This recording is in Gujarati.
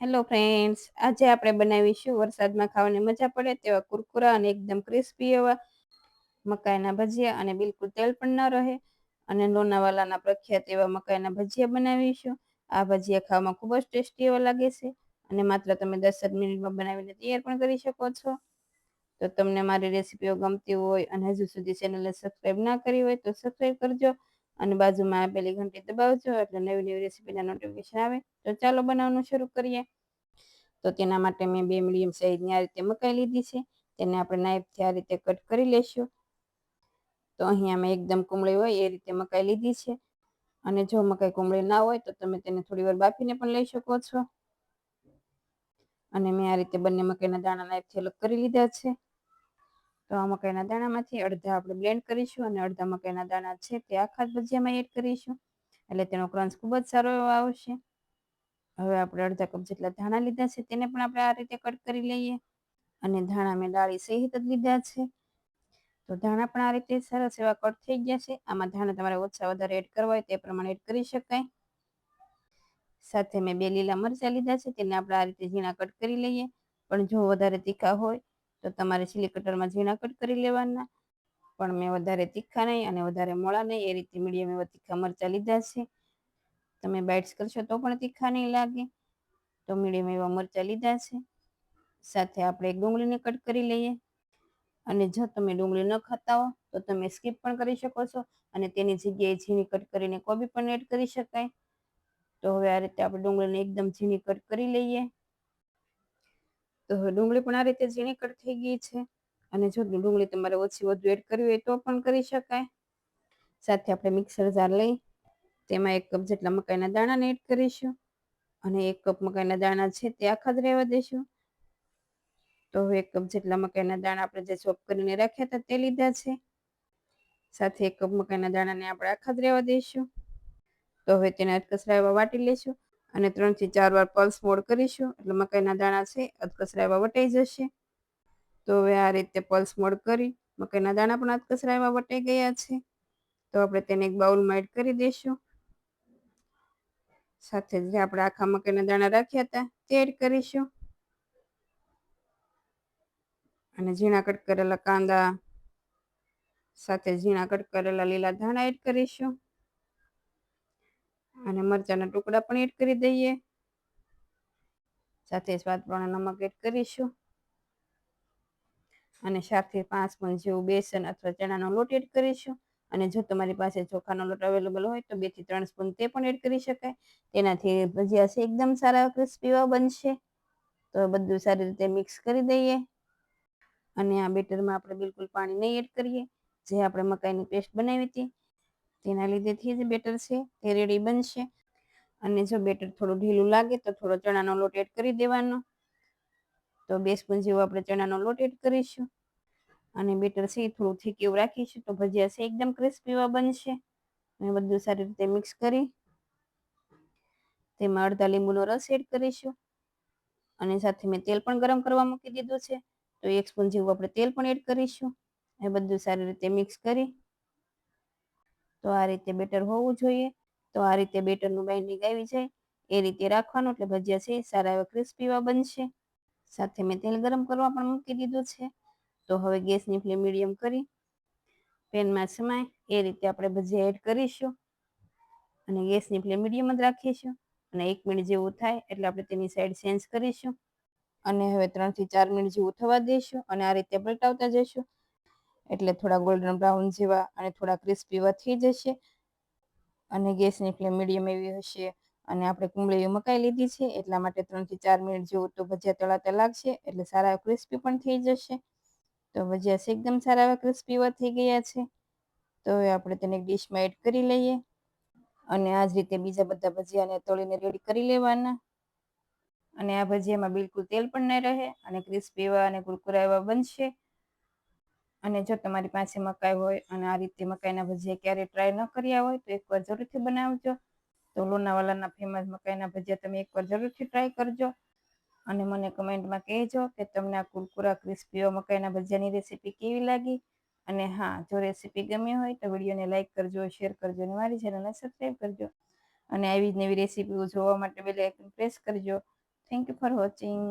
હેલો ફ્રેન્ડ્સ આજે આપણે બનાવીશું વરસાદમાં ખાવાની મજા પડે તેવા કુરકુરા અને એકદમ ક્રિસ્પી એવા મકાઈના ભજીયા અને બિલકુલ તેલ પણ ન રહે. અને લોનાવાલાના પ્રખ્યાત એવા મકાઈના ભજીયા બનાવીશું. આ ભજીયા ખાવામાં ખૂબ જ ટેસ્ટી એવા લાગે છે. અને માત્ર તમે દસ જ મિનિટમાં બનાવીને તૈયાર પણ કરી શકો છો. તો તમને મારી રેસીપીઓ ગમતી હોય અને હજુ સુધી ચેનલને સબસ્ક્રાઈબ ના કરી હોય તો સબસ્ક્રાઈબ કરજો. અને બાજુમાં આપેલી ઘંટી દબાવજો એટલે નવી નવી રેસીપીના નોટિફિકેશન આવે. તો ચાલો બનાવવાનું શરૂ કરીએ. તો તેના માટે મેં બે મીડિયમ સાઈઝની આ રીતે મકાઈ લીધી છે. તેને આપણે નાઇફથી આ રીતે કટ કરી લેશું. તો અહીંયા મેં એકદમ કુમળી હોય એ રીતે મકાઈ લીધી છે. અને જો મકાઈ કુમળી ના હોય તો તમે તેને થોડી વાર બાફીને પણ લઈ શકો છો. અને મેં આ રીતે બંને મકાઈના દાણા નાઈફથી અલગ કરી લીધા છે. તો આ મકાઈના દાણામાંથી અડધા આપણે બ્લેન્ડ કરીશું અને અડધા મકાઈના દાણા છે તે આખા ભજીયામાં એડ કરીશું. એટલે તેનો ક્રંચ ખૂબ જ સારો એવો આવશે. હવે આપણે અડધા કપ જેટલા ધાણા લીધા છે તેને પણ આપણે આ રીતે કટ કરી લઈએ. અને ધાણા મેં ડાળી સહિત જ લીધા છે. તો ધાણા પણ આ રીતે સરસ એવા કટ થઈ ગયા છે. આમાં ધાણા તમારે ઓછા વધારે એડ કરવા હોય તે પ્રમાણે એડ કરી શકાય. સાથે મેં બે લીલા મરચાં લીધા છે તેને આપણે આ રીતે ઝીણા કટ કરી લઈએ. પણ જો વધારે તીખા હોય તો તમારે ચીલી કટરમાં ઝીણા કટ કરી લેવાના. પણ મેં વધારે તીખા નહીં અને વધારે મોળા નહીં, એ રીતે મીડિયમ એવા તીખા મરચાં લીધા છે. તમે બાઇટ્સ કરશો તો પણ તીખા નહીં લાગે. તો મીડિયમ એવા મરચાં લીધા છે. સાથે આપણે એક ડુંગળીને કટ કરી લઈએ. અને જો તમે ડુંગળી ન ખાતા હો, તો તમે સ્કીપ પણ કરી શકો છો અને તેની જગ્યાએ ઝીણી કટ કરીને કોબી પણ એડ કરી શકાય. તો હવે આ રીતે આપણે ડુંગળીને એકદમ ઝીણી કટ કરી લઈએ. તો ડુંગળી પણ આ રીતે ઝીણી કટ થઈ ગઈ છે. અને જો ડુંગળી તમારે ઓછી વધુ એડ કરવી હોય તો પણ કરી શકાય. સાથે આપણે મિક્સર જાર લઈ, તેમાં એક કપ જેટલા મકાઈના દાણાને એડ કરીશું. અને એક કપ મકાઈના દાણા છે તે આખા જ રહેવા દઈશું તો હવે એક કપ જેટલા મકાઈના દાણા આપણે જે ચોપ કરીને રાખ્યા હતા તે લીધા છે. સાથે એક કપ મકાઈના દાણાને આપણે આખા જ રહેવા દઈશું તો હવે તેને અધકસરા એવા વાટી લઈશું અને ત્રણથી ચાર વાર પલ્સ મોડ કરીશું. એટલે મકાઈના દાણા છે અધકસરાયમાં વટાઈ જશે. તો હવે આ રીતે પલ્સ મોડ કરી મકાઈના દાણા પણ અધકસરાયમાં વટાઈ ગયા છે. તો આપણે તેને એક બાઉલમાં એડ કરી દઈશું. સાથે જે આપણે આખા મકાઈના દાણા રાખ્યા હતા, તે એડ કરીશું. અને ઝીણા કટ કરેલા કાંદા સાથે ઝીણા કટ કરેલા લીલા ધાણા એડ કરીશું. અને મરચાના ટુકડા પણ એડ કરી દઈએ. સાથે સ્વાદ પ્રમાણે નમક એડ કરીશું. અને સાથે પાંચ સ્પૂન જેવું બેસન અથવા ચણાનો લોટ એડ કરીશું. અને જો તમારી પાસે ચોખાનો લોટ અવેલેબલ હોય તો બેથી ત્રણ સ્પૂન તે પણ એડ કરી શકાય. તેનાથી ભજીયા છે એકદમ સારા ક્રિસ્પીવા બનશે. તો બધું સારી રીતે મિક્સ કરી દઈએ. અને આ બેટરમાં આપણે બિલકુલ પાણી નહીં એડ કરીએ. જે આપણે મકાઈની પેસ્ટ બનાવી હતી તેના લીધેથી જ બેટર છે, તે રેડી બનશે. અને જો બેટર થોડું ઢીલું લાગે તો થોડો ચણાનો લોટ એડ કરી દેવાનો. તો બે સ્પૂન જેવો આપણે ચણાનો લોટ એડ કરીશું. અને બેટર છે એ થોડું થીક એવું રાખીશું તો ભજીયા છે એકદમ ક્રિસ્પીવા બનશે. અને બધું સારી રીતે મિક્સ કરી તેમાં અડધા લીંબુનો રસ એડ કરીશું. અને સાથે મેં તેલ પણ ગરમ કરવા મૂકી દીધું છે. તો એક સ્પૂન જેવું આપણે તેલ પણ એડ કરીશું. એ બધું સારી રીતે મિક્સ કરી તો આ રીતે બેટર હોવું જોઈએ. તો આ રીતે બેટરનું બાઇન્ડિંગ આવી જાય. એ રીતે રાખવાનું એટલે ભજીયા છે સારા એવા ક્રિસ્પીવા બનશે. સાથે મેં તેલ ગરમ કરવા પણ મૂકી દીધું છે. તો હવે ગેસની ફ્લેમ મીડિયમ કરી. પેનમાં સમાય. એ રીતે આપણે ભજીયા એડ કરીશું. અને ગેસની ફ્લેમ મીડિયમ જ રાખીશું. અને એક મિનિટ જેવું થાય એટલે આપણે તેની સાઈડ ચેન્જ કરીશું. અને હવે ત્રણથી ચાર મિનિટ જેવું થવા દઈશું. અને આ રીતે પલટાવતા જઈશું. એટલે થોડા ગોલ્ડન બ્રાઉન જેવા અને થોડા ક્રિસ્પીવા થઈ જશે. અને ગેસની ફ્લેમ મીડિયમ એવી હશે. અને આપણે કુંબળીઓ મકાઈ લીધી છે, એટલા માટે ત્રણથી ચાર મિનિટ જેવું તો ભજીયા તળાતા લાગશે, એટલે સારા ક્રિસ્પી પણ થઈ જશે. તો ભજીયા એકદમ સારા એવા ક્રિસ્પીવા થઈ ગયા છે. તો આપણે તેને ડીશમાં એડ કરી લઈએ. અને આ જ રીતે બીજા બધા ભજીયાને તળીને રેડી કરી લેવાના. અને આ ભજીયામાં બિલકુલ તેલ પણ નહીં રહે અને ક્રિસ્પી એવા અને કુરકુરા એવા બનશે. અને જો તમારી પાસે મકાઈ હોય અને આ રીતે મકાઈના ભજીયા ક્યારે ટ્રાય ન કર્યા હોય, તો એકવાર જરૂરથી બનાવજો. તો લોનાવાલાના ફેમસ મકાઈના ભજીયા તમે એકવાર જરૂરથી ટ્રાય કરજો. અને મને કમેન્ટમાં કહેજો કે તમને આ કુરકુરા ક્રિસ્પીઓ મકાઈના ભજીયાની રેસીપી કેવી લાગી? અને હા, જો રેસીપી ગમી હોય તો વિડીયોને લાઇક કરજો શેર કરજો અને મારી ચેનલને સબસ્ક્રાઈબ કરજો. અને આવી જ નવી રેસીપીઓ જોવા માટે બેલ આઇકન પ્રેસ કરજો. Thank you for watching